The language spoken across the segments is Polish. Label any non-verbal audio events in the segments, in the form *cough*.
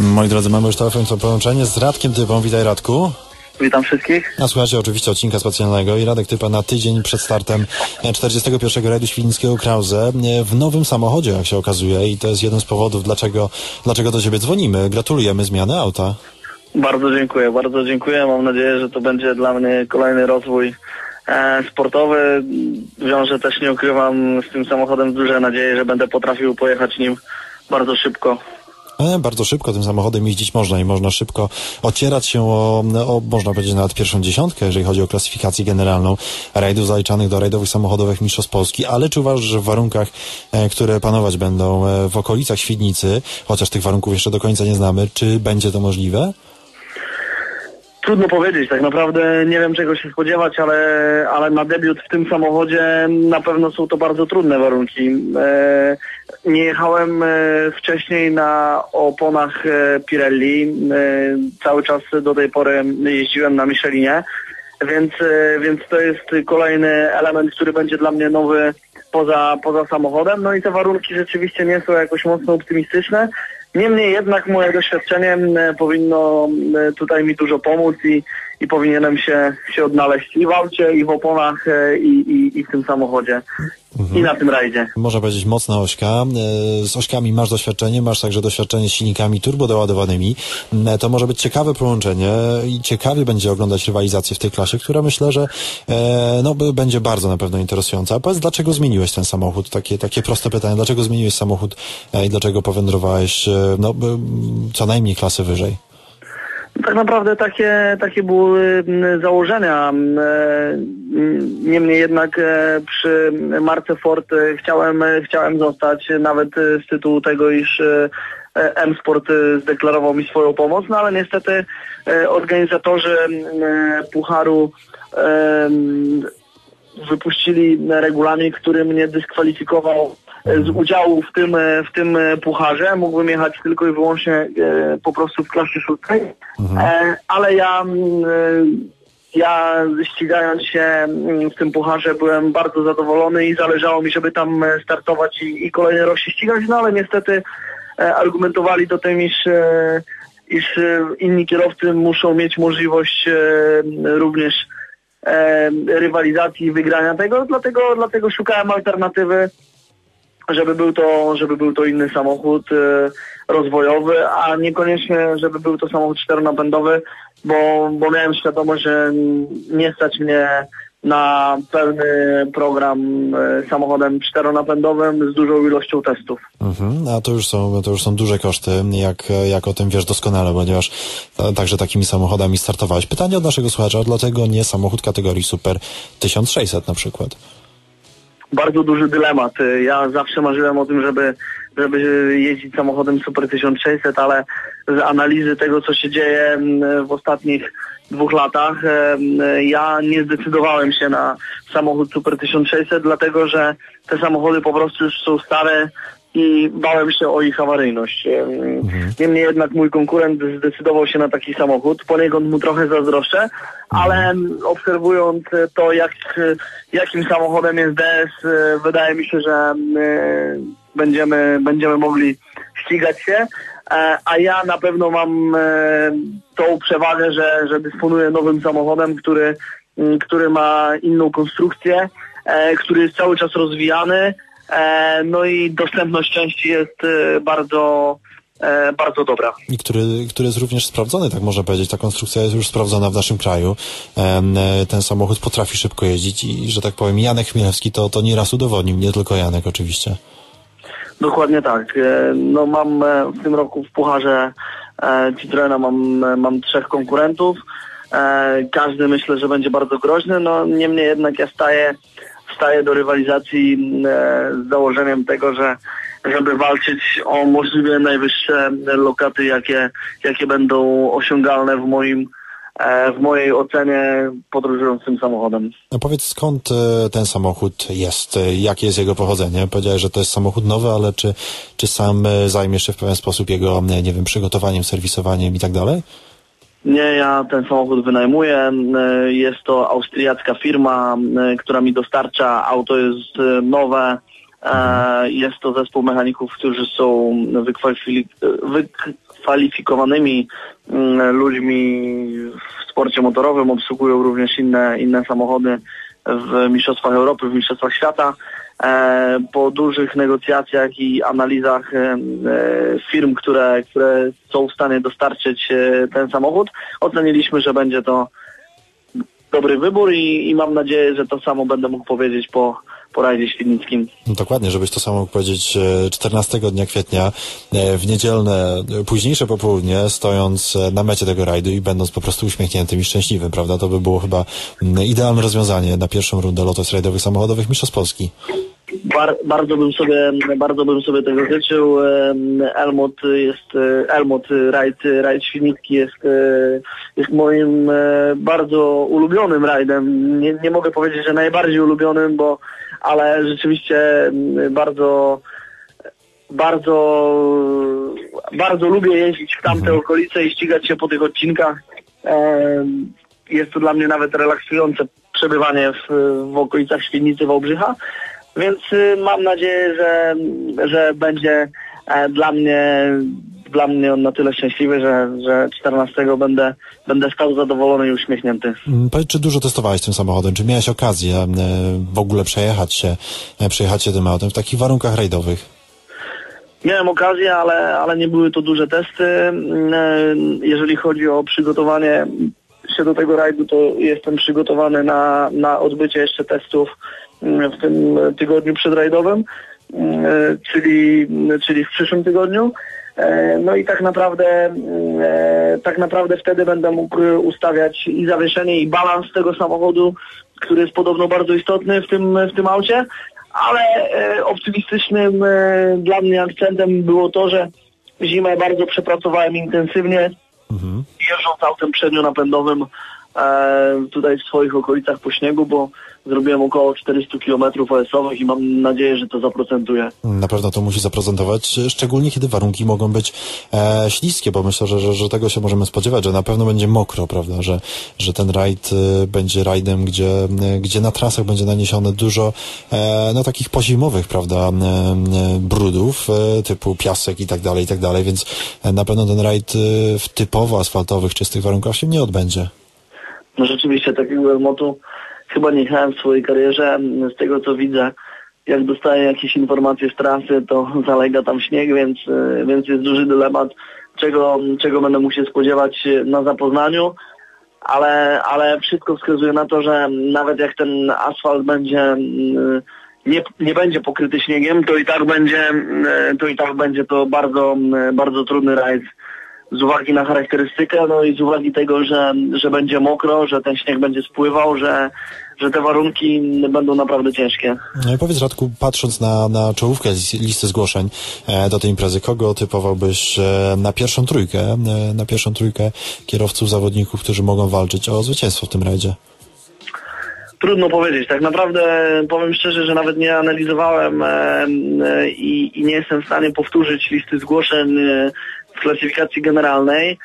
Moi drodzy, mamy już telefoniczne połączenie z Radkiem Typą. Witaj Radku. Witam wszystkich. A słuchajcie oczywiście odcinka specjalnego i Radek Typa na tydzień przed startem 41. rajdu Świdnickiego Krause w nowym samochodzie, jak się okazuje i to jest jeden z powodów, dlaczego, dlaczego do Ciebie dzwonimy. Gratulujemy zmiany auta. Bardzo dziękuję, bardzo dziękuję. Mam nadzieję, że to będzie dla mnie kolejny rozwój e, sportowy. Wiążę też, nie ukrywam, z tym samochodem duże nadzieje, że będę potrafił pojechać nim bardzo szybko. E, bardzo szybko tym samochodem jeździć można i można szybko ocierać się o, o, można powiedzieć, nawet pierwszą dziesiątkę, jeżeli chodzi o klasyfikację generalną rajdów zaliczanych do rajdowych samochodowych Mistrzostw Polski. Ale czy uważasz, że w warunkach, e, które panować będą e, w okolicach Świdnicy, chociaż tych warunków jeszcze do końca nie znamy, czy będzie to możliwe? Trudno powiedzieć, tak naprawdę nie wiem czego się spodziewać, ale, ale na debiut w tym samochodzie na pewno są to bardzo trudne warunki. E, nie jechałem e, wcześniej na oponach e, Pirelli, cały czas do tej pory jeździłem na Michelinie, więc, więc to jest kolejny element, który będzie dla mnie nowy poza, poza samochodem. No i te warunki rzeczywiście nie są jakoś mocno optymistyczne. Niemniej jednak moje doświadczenie e, powinno e, tutaj mi dużo pomóc i, i powinienem się, się odnaleźć i w aucie, i w oponach, e, i, i, i w tym samochodzie. I na tym rajdzie. Można powiedzieć mocna ośka. E, Z ośkami masz doświadczenie, masz także doświadczenie z silnikami turbo doładowanymi. E, To może być ciekawe połączenie i ciekawie będzie oglądać rywalizację w tej klasie, która myślę, że no, będzie bardzo na pewno interesująca. A powiedz, dlaczego zmieniłeś ten samochód? Takie, takie proste pytanie. Dlaczego zmieniłeś samochód i dlaczego powędrowałeś no, co najmniej klasy wyżej? Tak naprawdę takie, takie były mm, założenia. Mm, e, Niemniej jednak e, przy marce Ford e, chciałem, chciałem zostać nawet z tytułu tego, iż M-Sport zdeklarował mi swoją pomoc, no ale niestety organizatorzy mm, Pucharu wypuścili regulamin, który mnie dyskwalifikował z udziału w tym, e, w tym e, pucharze. Mógłbym jechać tylko i wyłącznie e, po prostu w klasie szóstej. E, ale ja, mm, e, ja ścigając się mm, w tym pucharze byłem bardzo zadowolony i zależało mi, żeby tam e, startować i, i kolejny rok się ścigać, no ale niestety e, argumentowali to tym, iż e, iż e, inni kierowcy muszą mieć możliwość e, również e, rywalizacji i wygrania tego, dlatego, dlatego szukałem alternatywy, żeby był to, żeby był to inny samochód e, rozwojowy, a niekoniecznie, żeby był to samochód czteronapędowy, bo, bo miałem świadomość, że nie stać mnie na pełny program e, samochodem czteronapędowym z dużą ilością testów. Mhm. A to już są, to już są duże koszty, jak, jak o tym wiesz doskonale, ponieważ e, także takimi samochodami startowałeś. Pytanie od naszego słuchacza, dlaczego nie samochód kategorii Super 1600 na przykład? Bardzo duży dylemat. Ja zawsze marzyłem o tym, żeby, żeby jeździć samochodem Super 1600, ale z analizy tego, co się dzieje mm, w ostatnich dwóch latach, ja nie zdecydowałem się na samochód Super 1600, dlatego że te samochody po prostu już są stare i bałem się o ich awaryjność. Em, Niemniej jednak mój konkurent zdecydował się na taki samochód. Poniekąd mu trochę zazdroszczę, ale obserwując e, to, jak, jakim samochodem jest DS, e, wydaje mi się, że e, będziemy, będziemy mogli ścigać się. E, A ja na pewno mam tą przewagę, że, że dysponuję nowym samochodem, który, który ma inną konstrukcję, który jest cały czas rozwijany. E, No i dostępność części jest e, bardzo, e, bardzo dobra. I który, który jest również sprawdzony, tak można powiedzieć. Ta konstrukcja jest już sprawdzona w naszym kraju. E, Ten samochód potrafi szybko jeździć i, że tak powiem, Janek Chmielewski to, to nieraz udowodnił, nie tylko Janek oczywiście. Dokładnie tak. No mam w tym roku w Pucharze Citroena mam, mam trzech konkurentów. Każdy myślę, że będzie bardzo groźny, no niemniej jednak ja staję, staję do rywalizacji e, z założeniem tego, że żeby walczyć o możliwie najwyższe lokaty, jakie, jakie będą osiągalne w moim e, w mojej ocenie podróżując tym samochodem. No powiedz, skąd e, ten samochód jest? Jakie jest jego pochodzenie? Powiedziałeś, że to jest samochód nowy, ale czy, czy sam zajmiesz się w pewien sposób jego, nie wiem, przygotowaniem, serwisowaniem i tak dalej? Nie, ja ten samochód wynajmuję. E, Jest to austriacka firma, e, która mi dostarcza. Auto jest e, nowe. Jest to zespół mechaników, którzy są wykwalifikowanymi mm, ludźmi w sporcie motorowym, obsługują również inne, inne samochody w Mistrzostwach Europy, w Mistrzostwach Świata. E, po dużych negocjacjach i analizach e, e, firm, które, które są w stanie dostarczyć ten samochód, oceniliśmy, że będzie to dobry wybór i, i mam nadzieję, że to samo będę mógł powiedzieć po, po rajdzie świdnickim. No Dokładnie, żebyś to samo mógł powiedzieć e, 14 dnia kwietnia e, w niedzielne, e, późniejsze popołudnie, stojąc e, na mecie tego rajdu i będąc po prostu uśmiechniętym i szczęśliwym, prawda? To by było chyba mm, idealne rozwiązanie na pierwszą rundę lotos rajdowych samochodowych Mistrzostw Polski. Bar, bardzo bym sobie bardzo bym sobie tego życzył. Elmot jest e, Elmot rajd, rajd Świdnicki jest, e, jest moim e, bardzo ulubionym rajdem. Nie, nie mogę powiedzieć, że najbardziej ulubionym, bo ale rzeczywiście m, bardzo bardzo bardzo lubię jeździć w tamte okolice i ścigać się po tych odcinkach. Jest to dla mnie nawet relaksujące przebywanie w, w okolicach Świdnicy Wałbrzycha. Więc y, mam nadzieję, że, że będzie e, dla mnie dla mnie on na tyle szczęśliwy, że, że 14 będę, będę stał zadowolony i uśmiechnięty. Mm, Powiedz, czy dużo testowałeś tym samochodem? Czy miałeś okazję e, w ogóle przejechać się, e, przejechać się tym autem w takich warunkach rajdowych? Miałem okazję, ale, ale nie były to duże testy. Mm, e, Jeżeli chodzi o przygotowanie się do tego rajdu, to jestem przygotowany na, na odbycie jeszcze testów mm, w tym tygodniu przedrajdowym, czyli, czyli w przyszłym tygodniu. E, No i tak naprawdę, mm, e, tak naprawdę wtedy będę mógł ustawiać i zawieszenie, i balans tego samochodu, który jest podobno bardzo istotny w tym, w tym aucie, ale e, optymistycznym e, dla mnie akcentem było to, że zimę bardzo przepracowałem intensywnie, Mhm. jeżdżąc autem przednionapędowym e, tutaj w swoich okolicach po śniegu, bo zrobiłem około 400 km OS-owych i mam nadzieję, że to zaprocentuje. Na pewno to musi zaprezentować, e, szczególnie kiedy warunki mogą być e, śliskie, bo myślę, że, że, że tego się możemy spodziewać, że na pewno będzie mokro, prawda, że, że ten rajd e, będzie rajdem, gdzie, e, gdzie na trasach będzie naniesione dużo e, no takich pozimowych, prawda, e, e, brudów, e, typu piasek i tak dalej, i tak dalej, więc e, na pewno ten rajd e, w typowo asfaltowych, czystych warunkach się nie odbędzie. No rzeczywiście takiego Elmotu chyba nie jechałem w swojej karierze. Z tego co widzę, jak dostaję jakieś informacje z trasy, to *laughs* zalega tam śnieg, więc, e, więc jest duży dylemat, czego, czego będę mógł się spodziewać na zapoznaniu. Ale, ale wszystko wskazuje na to, że nawet jak ten asfalt będzie mm, nie, nie będzie pokryty śniegiem, to i tak będzie mm, to i tak będzie to bardzo, mm, bardzo trudny rajd z uwagi na charakterystykę, no i z uwagi tego, że, że będzie mokro, że ten śnieg będzie spływał, że, że te warunki będą naprawdę ciężkie. No i powiedz Radku, patrząc na, na czołówkę lis- listy zgłoszeń e, do tej imprezy, kogo typowałbyś e, na pierwszą trójkę, e, na pierwszą trójkę kierowców, zawodników, którzy mogą walczyć o zwycięstwo w tym rajdzie? Trudno powiedzieć. Tak naprawdę powiem szczerze, że nawet nie analizowałem i, i nie jestem w stanie powtórzyć listy zgłoszeń klasyfikacji generalnej.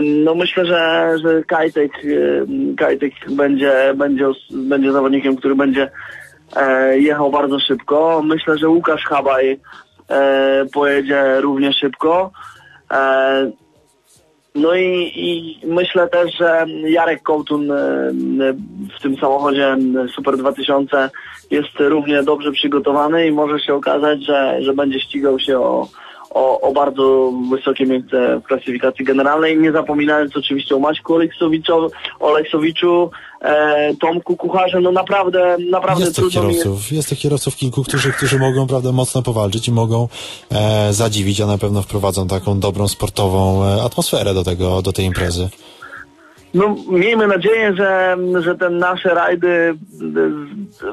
No myślę, że, że Kajtek, Kajtek będzie, będzie, będzie zawodnikiem, który będzie e, jechał bardzo szybko. Myślę, że Łukasz Habaj e, pojedzie równie szybko. E, no i, i myślę też, że Jarek Kołtun w tym samochodzie Super 2000 jest równie dobrze przygotowany i może się okazać, że, że będzie ścigał się o, o, o bardzo wysokie miejsce w klasyfikacji generalnej. Nie zapominając oczywiście o Maćku Oleksowiczu, Oleksowiczu e, Tomku Kucharze. No naprawdę, naprawdę Jest tych trudno jest kierowców, jest tych kierowców kilku, którzy, którzy mogą, prawda, mocno powalczyć i mogą e, zadziwić, a na pewno wprowadzą taką dobrą sportową e, atmosferę do tego, do tej imprezy. No, miejmy nadzieję, że, że te nasze rajdy y,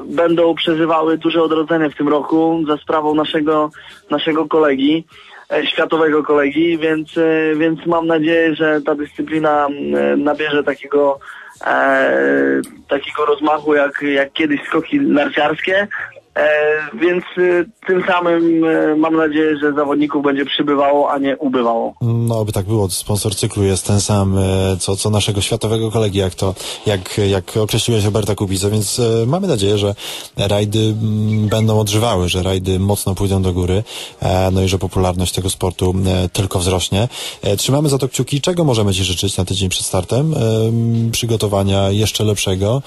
będą przeżywały duże odrodzenie w tym roku za sprawą naszego, naszego kolegi, e, światowego kolegi, więc, e, więc mam nadzieję, że ta dyscyplina e, nabierze takiego, e, takiego rozmachu jak, jak kiedyś skoki narciarskie. E, więc e, tym samym e, mam nadzieję, że zawodników będzie przybywało, a nie ubywało. No, by tak było. Sponsor cyklu jest ten sam, co, co naszego światowego kolegi, jak to, jak, jak określiłeś Roberta Kubica, więc mamy nadzieję, że rajdy będą odżywały, że rajdy mocno pójdą do góry, no i że popularność tego sportu tylko wzrośnie. Trzymamy za to kciuki. Czego możemy Ci życzyć na tydzień przed startem? Przygotowania jeszcze lepszego,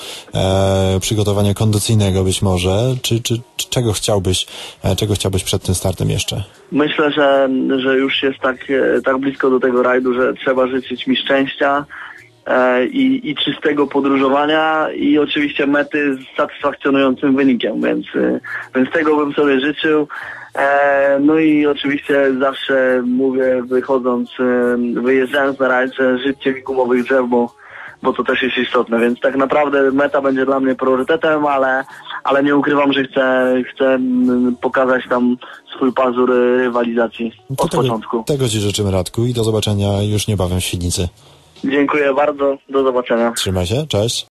przygotowania kondycyjnego być może, czy, czy czego chciałbyś, e, czego chciałbyś przed tym startem jeszcze? Myślę, że, że już jest tak, e, tak blisko do tego rajdu, że trzeba życzyć mi szczęścia e, i, i czystego podróżowania i oczywiście mety z satysfakcjonującym wynikiem, więc, więc tego bym sobie życzył. No i oczywiście zawsze mówię wychodząc, wyjeżdżając na rajd, że życie mi gumowych drzew, bo bo to też jest istotne, więc tak naprawdę meta będzie dla mnie priorytetem, ale, ale nie ukrywam, że chcę, chcę mm, pokazać tam swój pazur y, rywalizacji To od tego, początku. Tego Ci życzymy, Radku, i do zobaczenia już niebawem w Świdnicy. Dziękuję bardzo, do zobaczenia. Trzymaj się, cześć.